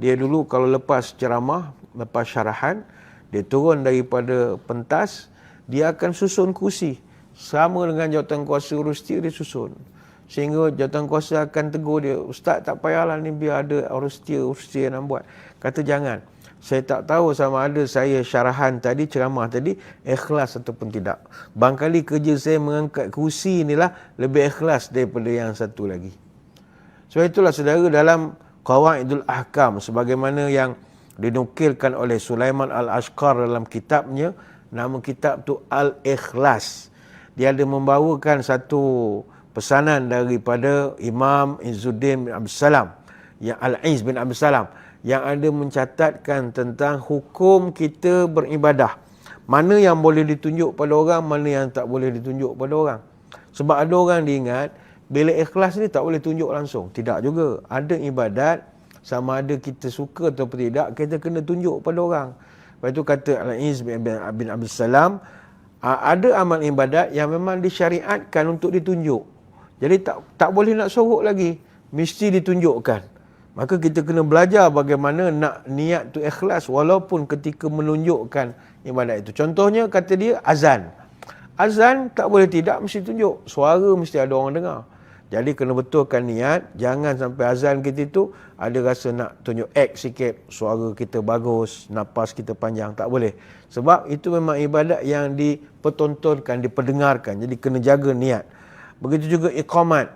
Dia dulu kalau lepas ceramah, lepas syarahan, dia turun daripada pentas, dia akan susun kursi. Sama dengan jawatan kuasa Rustia, dia susun. Sehingga jawatan kuasa akan tegur dia, Ustaz tak payahlah ni biar ada Rustia, Rustia nak buat. Kata jangan. Saya tak tahu sama ada saya syarahan tadi, ceramah tadi, ikhlas ataupun tidak. Bangkali kerja saya mengangkat kursi inilah lebih ikhlas daripada yang satu lagi. Sebab itulah saudara dalam Qawaidul Ahkam sebagaimana yang dinukilkan oleh Sulaiman Al-Ashqar dalam kitabnya nama kitab tu Al-Ikhlas. Dia ada membawakan satu pesanan daripada Imam Izzuddin bin Abdul Salam yang Al-Iz bin Abdul Salam yang ada mencatatkan tentang hukum kita beribadah. Mana yang boleh ditunjuk pada orang mana yang tak boleh ditunjuk pada orang. Sebab ada orang diingat bila ikhlas ni tak boleh tunjuk langsung. Tidak juga. Ada ibadat, sama ada kita suka atau tidak, kita kena tunjuk pada orang. Lepas itu kata Al-Iz bin Abdul Salam, ada amal ibadat yang memang disyariatkan untuk ditunjuk. Jadi tak tak boleh nak sorok lagi. Mesti ditunjukkan. Maka kita kena belajar bagaimana nak niat tu ikhlas walaupun ketika menunjukkan ibadat itu. Contohnya kata dia azan. Azan tak boleh tidak mesti tunjuk. Suara mesti ada orang dengar. Jadi kena betulkan niat, jangan sampai azan kita itu ada rasa nak tunjuk act sikit, suara kita bagus, nafas kita panjang, tak boleh. Sebab itu memang ibadat yang dipertontonkan, diperdengarkan. Jadi kena jaga niat. Begitu juga iqamat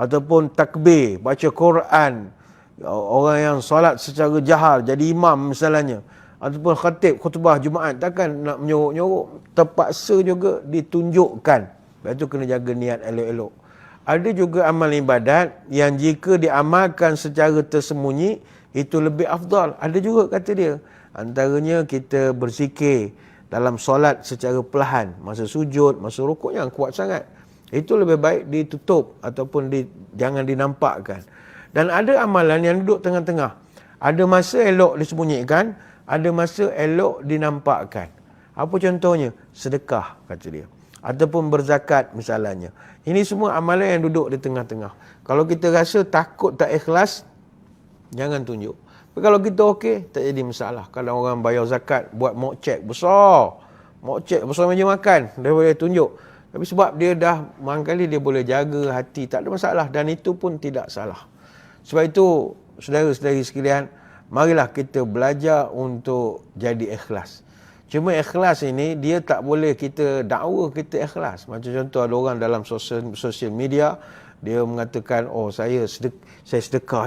ataupun takbir, baca Quran, orang yang solat secara jahal jadi imam misalnya ataupun khatib khutbah Jumaat takkan nak menyorok-nyorok terpaksa juga ditunjukkan. Sebab itu kena jaga niat elok-elok ada juga amal ibadat yang jika diamalkan secara tersembunyi itu lebih afdal. Ada juga kata dia. Antaranya kita berzikir dalam solat secara perlahan. Masa sujud, masa rukuk yang kuat sangat. Itu lebih baik ditutup ataupun di, jangan dinampakkan. Dan ada amalan yang duduk tengah-tengah. Ada masa elok disembunyikan, ada masa elok dinampakkan. Apa contohnya? Sedekah, kata dia ataupun berzakat misalnya. Ini semua amalan yang duduk di tengah-tengah. Kalau kita rasa takut tak ikhlas, jangan tunjuk. Tapi kalau kita okey, tak jadi masalah. Kalau orang bayar zakat, buat mock check besar. Mock check besar meja makan, dia boleh tunjuk. Tapi sebab dia dah, mangkali dia boleh jaga hati, tak ada masalah. Dan itu pun tidak salah. Sebab itu, saudara-saudari sekalian, marilah kita belajar untuk jadi ikhlas. Cuma ikhlas ini dia tak boleh kita dakwa kita ikhlas. Macam contoh ada orang dalam sosial, sosial media dia mengatakan oh saya sedek, saya sedekah